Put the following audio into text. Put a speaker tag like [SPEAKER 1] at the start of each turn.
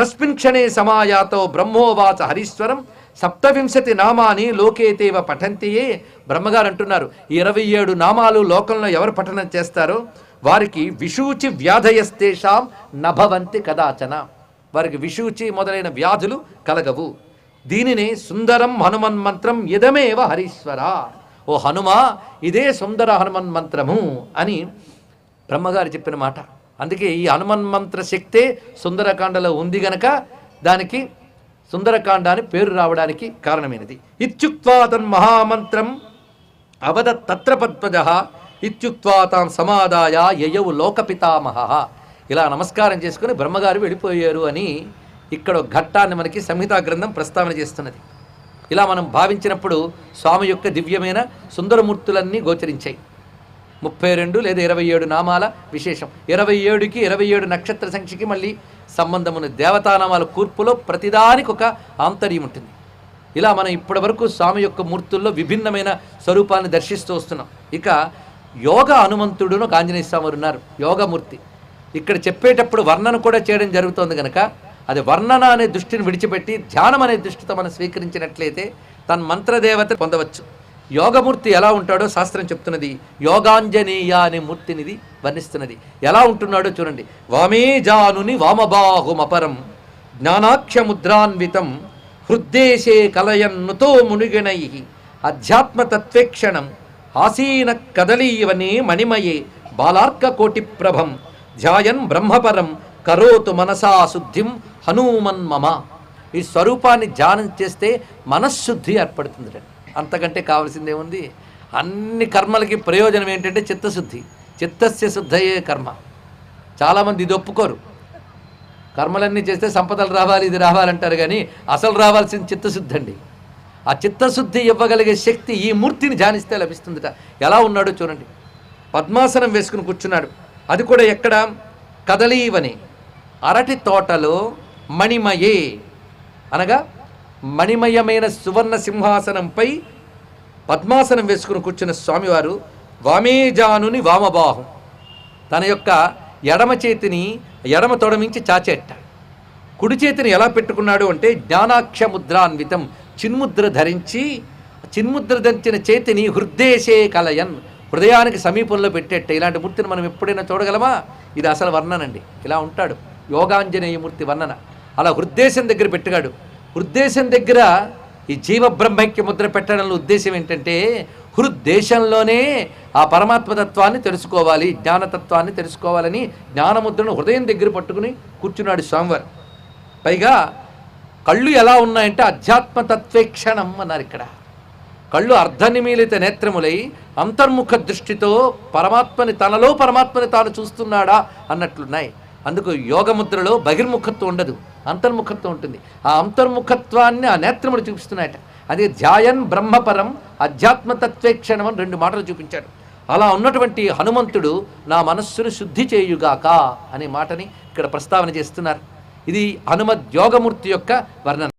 [SPEAKER 1] తస్మిన్ క్షణే సమాయాతో బ్రహ్మోవాచ హరీశ్వరం సప్తవింశతి నామాని లోకేతేవ పఠంతియే. బ్రహ్మగారు అంటున్నారు ఇరవై ఏడు నామాలు లోకంలో ఎవరు పఠనం చేస్తారో? వారికి విషూచి వ్యాధయస్తేషాం నభవంతి కదాచన. వారికి విషూచి మొదలైన వ్యాధులు కలగవు. దీనిని సుందరం హనుమన్ మంత్రం ఇదమేవ హరీశ్వర. ఓ హనుమా ఇదే సుందర హనుమన్ మంత్రము అని బ్రహ్మగారు చెప్పిన మాట. అందుకే ఈ హనుమన్ మంత్ర శక్తే సుందరకాండలో ఉంది గనక దానికి సుందరకాండ అని పేరు రావడానికి కారణమైనది. ఇత్యుక్వా తన్ మహామంత్రం అవద తత్ర పద్మజ ఇత్యుక్వా తాం సమాదాయ యయవు లోకపితామహ. ఇలా నమస్కారం చేసుకుని బ్రహ్మగారు వెళ్ళిపోయారు అని ఇక్కడ ఘట్టాన్ని మనకి సంహితా గ్రంథం ప్రస్తావన చేస్తున్నది. ఇలా మనం భావించినప్పుడు స్వామి యొక్క దివ్యమైన సుందరమూర్తులన్నీ గోచరించాయి. ముప్పై రెండు లేదా ఇరవై ఏడు నామాల విశేషం. ఇరవై ఏడుకి ఇరవై ఏడు నక్షత్ర సంఖ్యకి మళ్ళీ సంబంధమున్న దేవతానామాల కూర్పులో ప్రతిదానికి ఒక ఆంతర్యం ఉంటుంది. ఇలా మనం ఇప్పటి వరకు స్వామి యొక్క మూర్తుల్లో విభిన్నమైన స్వరూపాన్ని దర్శిస్తూ వస్తున్నాం. ఇక యోగ హనుమంతుడును ఆంజనేయ స్వామి ఉన్నారు యోగమూర్తి ఇక్కడ చెప్పేటప్పుడు వర్ణన కూడా చేయడం జరుగుతోంది కనుక అది వర్ణన అనే దృష్టిని విడిచిపెట్టి ధ్యానం అనే దృష్టితో మనం స్వీకరించినట్లయితే తన మంత్రదేవత పొందవచ్చు. యోగమూర్తి ఎలా ఉంటాడో శాస్త్రం చెప్తున్నది. యోగాంజనేయ అనే మూర్తినిది వర్ణిస్తున్నది. ఎలా ఉంటున్నాడో చూడండి. వామేజానుని వామబాహుమపరం జ్ఞానాక్షముద్రాన్వితం హృద్దేశే కలయన్నుతో మునిగినై అధ్యాత్మతత్వేక్షణం ఆసీన కదలీవనే మణిమయే. బాలార్క కోటి ప్రభం. ధ్యాయన్ బ్రహ్మపరం. కరోతు మనసా శుద్ధిం. హనుమన్ మమ. ఈ స్వరూపాన్ని ధ్యానం చేస్తే మనశ్శుద్ధి ఏర్పడుతుంది అంతకంటే కావాల్సిందేముంది అన్ని కర్మలకి ప్రయోజనం ఏంటంటే చిత్తశుద్ధి. చిత్తస్య శుద్ధయే కర్మ. చాలామంది ఇది ఒప్పుకోరు. కర్మలన్నీ చేస్తే సంపదలు రావాలి ఇది రావాలంటారు కానీ అసలు రావాల్సిన చిత్తశుద్ధి అండి. ఆ చిత్తశుద్ధి ఇవ్వగలిగే శక్తి ఈ మూర్తిని ధ్యానిస్తే లభిస్తుందిట. ఎలా ఉన్నాడో చూడండి. పద్మాసనం వేసుకుని కూర్చున్నాడు. అది కూడా ఎక్కడ? కదలీవని. అరటి తోటలో మణిమయే అనగా మణిమయమైన సువర్ణ సింహాసనంపై పద్మాసనం వేసుకుని కూర్చున్న స్వామివారు వామేజానుని వామబాహం. తన యొక్క ఎడమ చేతిని ఎడమ తొడమించి చాచేట. కుడి చేతిని ఎలా పెట్టుకున్నాడు అంటే జ్ఞానాక్ష ముద్రాన్వితం చిన్ముద్ర ధరించి చిన్ముద్ర ధరించిన చేతిని హృద్దేశే కలయన్ హృదయానికి సమీపంలో పెట్టేట. ఇలాంటి మూర్తిని మనం ఎప్పుడైనా చూడగలమా? ఇది అసలు వర్ణనండి. ఇలా ఉంటాడు. యోగాంజనేయ మూర్తి వర్ణన. అలా హృద్దేశం దగ్గర పెట్టుగాడు. హృద్దేశం దగ్గర ఈ జీవ బ్రహ్మైక్య ముద్ర పెట్టడంలో ఉద్దేశం ఏంటంటే హృద్దేశంలోనే ఆ పరమాత్మతత్వాన్ని తెలుసుకోవాలి జ్ఞానతత్వాన్ని తెలుసుకోవాలని జ్ఞానముద్రను హృదయం దగ్గర పట్టుకుని కూర్చున్నాడు స్వామివారు. పైగా కళ్ళు ఎలా ఉన్నాయంటే అధ్యాత్మతత్వేక్షణం అన్నారు ఇక్కడ. కళ్ళు అర్ధనిమీలిత నేత్రములై అంతర్ముఖ దృష్టితో పరమాత్మని తనలో పరమాత్మని తాను చూస్తున్నాడా అన్నట్లున్నాయి. అందుకు యోగముద్రలో బహిర్ముఖత్వం ఉండదు అంతర్ముఖత్వం ఉంటుంది. ఆ అంతర్ముఖత్వాన్ని ఆ నేత్రములు చూపిస్తున్నాయట. అదే ధ్యాయన్ బ్రహ్మపరం అధ్యాత్మతత్వేక్షణం అని రెండు మాటలు చూపించాడు. అలా ఉన్నటువంటి హనుమంతుడు నా మనస్సును శుద్ధి చేయుగాక అనే మాటని ఇక్కడ ప్రస్తావన చేస్తున్నారు. ఇది హనుమద్ యోగమూర్తి యొక్క వర్ణన.